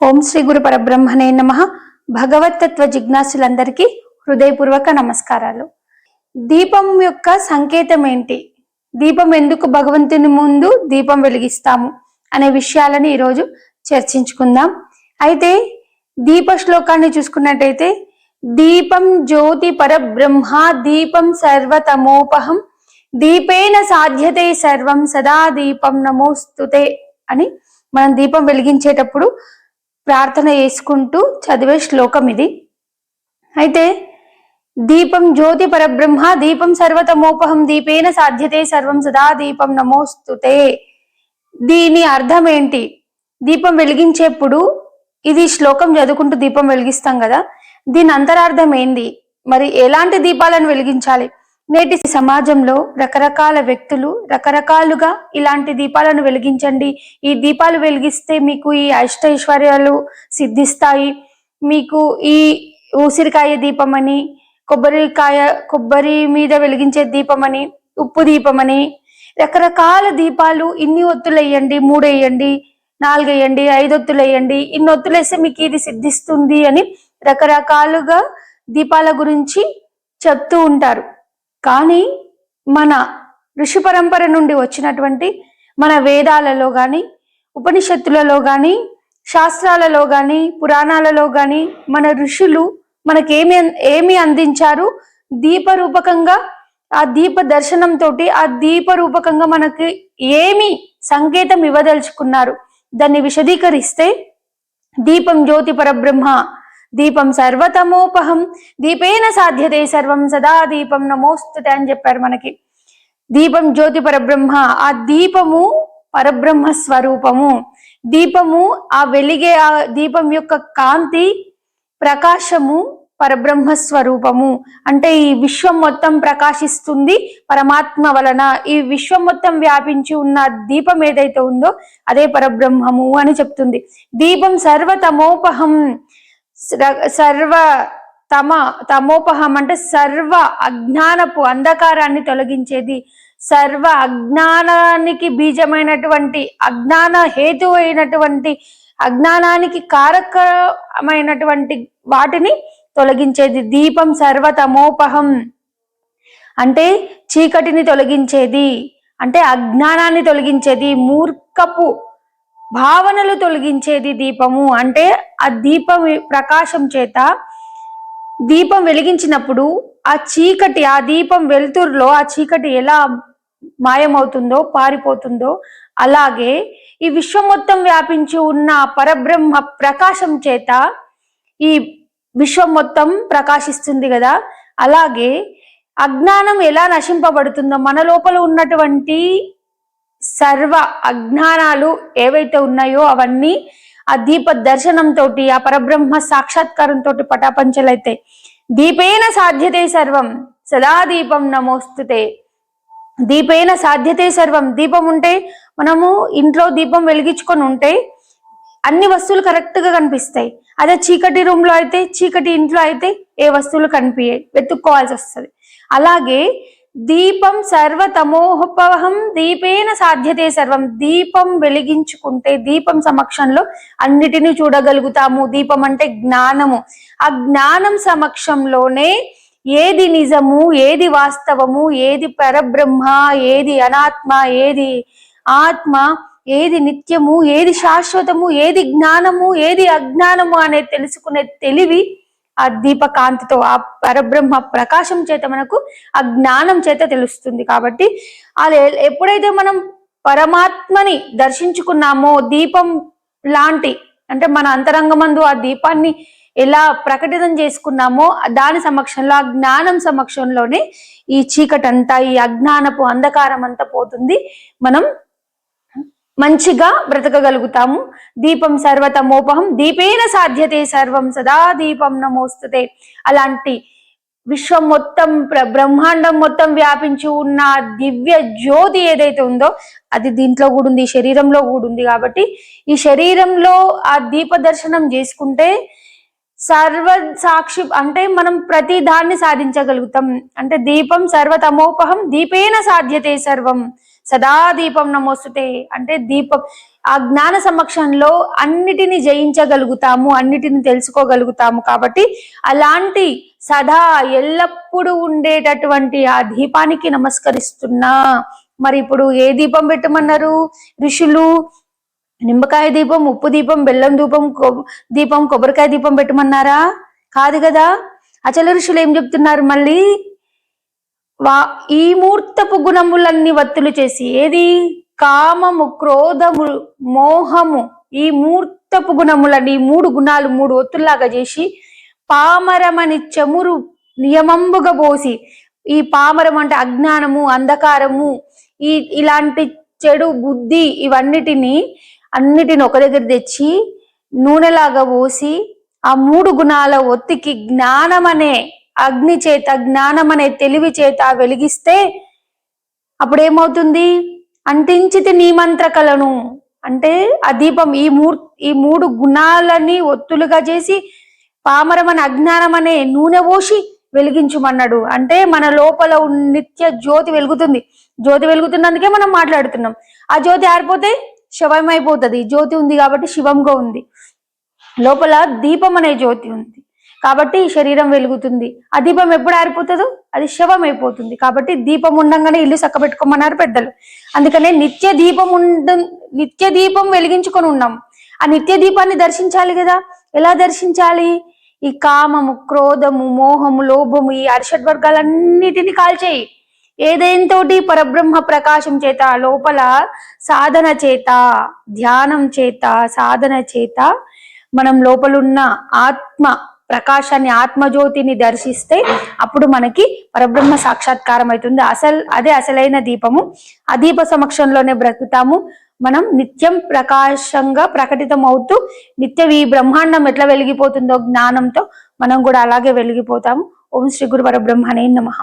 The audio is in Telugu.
ఓం శ్రీ గురు పరబ్రహ్మణే నమ. భగవతత్వ జిజ్ఞాసులందరికీ హృదయపూర్వక నమస్కారాలు. దీపం యొక్క సంకేతం ఏంటి? దీపం ఎందుకు భగవంతుని ముందు దీపం వెలిగిస్తాము అనే విషయాలని ఈరోజు చర్చించుకుందాం. అయితే దీప శ్లోకాన్ని చూసుకున్నట్టయితే దీపం జ్యోతి పరబ్రహ్మ దీపం సర్వతమోపహం దీపేన సాధ్యతే సర్వం సదా దీపం నమోస్తుతే అని మనం దీపం వెలిగించేటప్పుడు ప్రార్థన చేసుకుంటూ చదివే శ్లోకం ఇది. అయితే దీపం జ్యోతి పరబ్రహ్మ దీపం సర్వతమోపహం దీపేన సాధ్యతే సర్వం సదా దీపం నమోస్తుతే. దీని అర్థం ఏంటి దీపం వెలిగించేప్పుడు ఇది శ్లోకం చదువుకుంటూ దీపం వెలిగిస్తాం కదా? దీని అంతరార్థం ఏంది? మరి ఎలాంటి దీపాలను వెలిగించాలి? నేటి సమాజంలో రకరకాల వ్యక్తులు రకరకాలుగా ఇలాంటి దీపాలను వెలిగించండి. ఈ దీపాలు వెలిగిస్తే మీకు ఈ అష్టైశ్వర్యాలు సిద్ధిస్తాయి. మీకు ఈ ఉసిరికాయ దీపమని కొబ్బరికాయ కొబ్బరి మీద వెలిగించే దీపమని ఉప్పు దీపమని రకరకాల దీపాలు ఇన్ని ఒత్తులు వేయండి మూడు వేయండి నాలుగు వేయండి ఐదు ఒత్తులు వేయండి ఇన్ని ఒత్తులు వేస్తే మీకు ఇది సిద్ధిస్తుంది అని రకరకాలుగా దీపాల గురించి చెప్తూ ఉంటారు. కానీ మన ఋషి పరంపర నుండి వచ్చినటువంటి మన వేదాలలో కానీ ఉపనిషత్తులలో కానీ శాస్త్రాలలో కానీ పురాణాలలో కానీ మన ఋషులు మనకేమి ఏమి అందించారు? దీపరూపకంగా ఆ దీప దర్శనంతో ఆ దీప రూపకంగా మనకి ఏమి సంకేతం ఇవ్వదలుచుకున్నారు? దాన్ని విశదీకరిస్తే దీపం జ్యోతి పరబ్రహ్మ దీపం సర్వతమోపహం. దీపేన సాధ్యతే సర్వం సదా దీపం నమోస్తుతే అని చెప్పారు మనకి. దీపం జ్యోతి పరబ్రహ్మ ఆ దీపము పరబ్రహ్మ స్వరూపము. దీపము ఆ వెలిగే ఆ దీపం యొక్క కాంతి ప్రకాశము పరబ్రహ్మ స్వరూపము. అంటే ఈ విశ్వం మొత్తం ప్రకాశిస్తుంది పరమాత్మ వలన. ఈ విశ్వం మొత్తం వ్యాపించి ఉన్న దీపం ఏదైతే ఉందో అదే పరబ్రహ్మము అని చెప్తుంది. దీపం సర్వతమోపహం. సర్వ తమ తమోపహం అంటే సర్వ అజ్ఞానపు అంధకారాన్ని తొలగించేది. సర్వ అజ్ఞానానికి బీజమైనటువంటి అజ్ఞాన హేతు అయినటువంటి అజ్ఞానానికి కారకమైనటువంటి వాటిని తొలగించేది. దీపం సర్వ తమోపహం అంటే చీకటిని తొలగించేది. అంటే అజ్ఞానాన్ని తొలగించేది. మూర్ఖపు భావనలు తొలగించేది దీపము. అంటే ఆ దీపం ప్రకాశం చేత దీపం వెలిగించినప్పుడు ఆ చీకటి ఆ దీపం వెలుతురులో ఆ చీకటి ఎలా మాయమవుతుందో పారిపోతుందో అలాగే ఈ విశ్వం మొత్తం వ్యాపించి ఉన్న పరబ్రహ్మ ప్రకాశం చేత ఈ విశ్వం మొత్తం ప్రకాశిస్తుంది కదా. అలాగే అజ్ఞానం ఎలా నశింపబడుతుందో మన లోపల ఉన్నటువంటి సర్వ అజ్ఞానాలు ఏవైతే ఉన్నాయో అవన్నీ ఆ దీప దర్శనంతో ఆ పరబ్రహ్మ సాక్షాత్కారంతో పటాపంచలైతే దీపేన సాధ్యతే సర్వం సదా దీపం నమోస్తుతే. దీపేన సాధ్యతే సర్వం దీపం ఉంటే మనము ఇంట్లో దీపం వెలిగించుకొని ఉంటే అన్ని వస్తువులు కరెక్ట్గా కనిపిస్తాయి. అదే చీకటి రూమ్లో అయితే చీకటి ఇంట్లో అయితే ఏ వస్తువులు కనిపించాయి వెతుక్కోవాల్సి వస్తుంది. అలాగే దీపం సర్వతమోహపహం దీపేన సాధ్యతే సర్వం. దీపం వెలిగించుకుంటే దీపం సమక్షంలో అన్నిటినీ చూడగలుగుతాము. దీపం అంటే జ్ఞానము. ఆ జ్ఞానం సమక్షంలోనే ఏది నిజము ఏది వాస్తవము ఏది పరబ్రహ్మ ఏది అనాత్మ ఏది ఆత్మ ఏది నిత్యము ఏది శాశ్వతము ఏది జ్ఞానము ఏది అజ్ఞానము అనేది తెలుసుకునే తెలివి ఆ దీపకాంతితో ఆ పరబ్రహ్మ ప్రకాశం చేత మనకు ఆ జ్ఞానం చేత తెలుస్తుంది. కాబట్టి అది ఎప్పుడైతే మనం పరమాత్మని దర్శించుకున్నామో దీపం లాంటి అంటే మన అంతరంగమందు ఆ దీపాన్ని ఎలా ప్రకటితం చేసుకున్నామో దాని సమక్షంలో ఆ జ్ఞానం సమక్షంలోనే ఈ చీకటంతా ఈ అజ్ఞానపు అంధకారం అంతా పోతుంది. మనం మంచిగా బ్రతకగలుగుతాము. దీపం సర్వతమోపహం దీపేన సాధ్యతే సర్వం సదా దీపం నమోస్తుతే. అలాంటి విశ్వం మొత్తం బ్రహ్మాండం మొత్తం వ్యాపించి ఉన్న దివ్య జ్యోతి ఏదైతే ఉందో అది దీంట్లో కూడా ఉంది శరీరంలో కూడా ఉంది కాబట్టి ఈ శరీరంలో ఆ దీప దర్శనం చేసుకుంటే సర్వ సాక్షి అంటే మనం ప్రతి దాన్ని సాధించగలుగుతాం. అంటే దీపం సర్వతమోపహం దీపేన సాధ్యతే సర్వం. సదా దీపం నమోస్తుతే అంటే దీపం ఆ జ్ఞాన సమక్షంలో అన్నిటిని జయించగలుగుతాము అన్నిటిని తెలుసుకోగలుగుతాము కాబట్టి అలాంటి సదా ఎల్లప్పుడూ ఉండేటటువంటి ఆ దీపానికి నమస్కరిస్తున్నా మరి ఇప్పుడు ఏ దీపం పెట్టమన్నారు? ఋషులు నిమ్మకాయ దీపం ఉప్పు దీపం బెల్లం దీపం దీపం కొబ్బరికాయ దీపం పెట్టమన్నారా? కాదు కదా. అచల ఋషులు ఏం చెప్తున్నారు మళ్ళీ? వా ఈ మూర్తపు గుణములన్నీ వత్తులు చేసి ఏది? కామము క్రోధము మోహము ఈ మూర్తపు గుణములని ఈ మూడు గుణాలు మూడు ఒత్తుల్లాగా చేసి పామరమని చమురు నియమంబుగా పోసి ఈ పామరం అంటే అజ్ఞానము అంధకారము ఈ ఇలాంటి చెడు బుద్ధి ఇవన్నిటిని అన్నిటిని ఒక దగ్గర తెచ్చి నూనెలాగా పోసి ఆ మూడు గుణాల ఒత్తికి జ్ఞానం అనే అగ్ని చేత జ్ఞానం అనే తెలివి చేత వెలిగిస్తే అప్పుడు ఏమవుతుంది అంటించితి నీ మంత్రకలను. అంటే ఆ దీపం ఈ మూర్ ఈ మూడు గుణాలని ఒత్తులుగా చేసి పామరం అనే అజ్ఞానం అనే నూనె పోసి వెలిగించమన్నాడు. అంటే మన లోపల నిత్య జ్యోతి వెలుగుతుంది. జ్యోతి వెలుగుతున్నందుకే మనం మాట్లాడుతున్నాం. ఆ జ్యోతి ఆరిపోతే శవం అయిపోతుంది జ్యోతి ఉంది కాబట్టి శివంగా ఉంది. లోపల దీపం అనే జ్యోతి ఉంది. కాబట్టి ఈ శరీరం వెలుగుతుంది. ఆ దీపం ఎప్పుడు ఆరిపోతుందో? అది శవం అయిపోతుంది. కాబట్టి దీపం ఉండంగానే ఇల్లు చక్కబెట్టుకోమన్నారు పెద్దలు. అందుకనే నిత్య దీపం ఉండ నిత్య దీపం వెలిగించుకొని ఉన్నాం. ఆ నిత్య దీపాన్ని దర్శించాలి కదా? ఎలా దర్శించాలి? ఈ కామము క్రోధము మోహము లోభము ఈ అరిషడ్ వర్గాలన్నిటిని కాల్చేయి. ఏదేంతోటి పరబ్రహ్మ ప్రకాశం చేత లోపల సాధన చేత ధ్యానం చేత సాధన చేత మనం లోపలున్న ఆత్మ ప్రకాశాన్ని ఆత్మజ్యోతిని దర్శిస్తే అప్పుడు మనకి పరబ్రహ్మ సాక్షాత్కారం అవుతుంది అసలు అదే అసలైన దీపము. ఆ దీప సమక్షంలోనే బ్రతుకుతాము. మనం నిత్యం ప్రకాశంగా ప్రకటితం అవుతూ నిత్యం ఈ బ్రహ్మాండం ఎట్లా వెలిగిపోతుందో జ్ఞానంతో మనం కూడా అలాగే వెలిగిపోతాము. ఓం శ్రీ గురు పరబ్రహ్మనే నమః.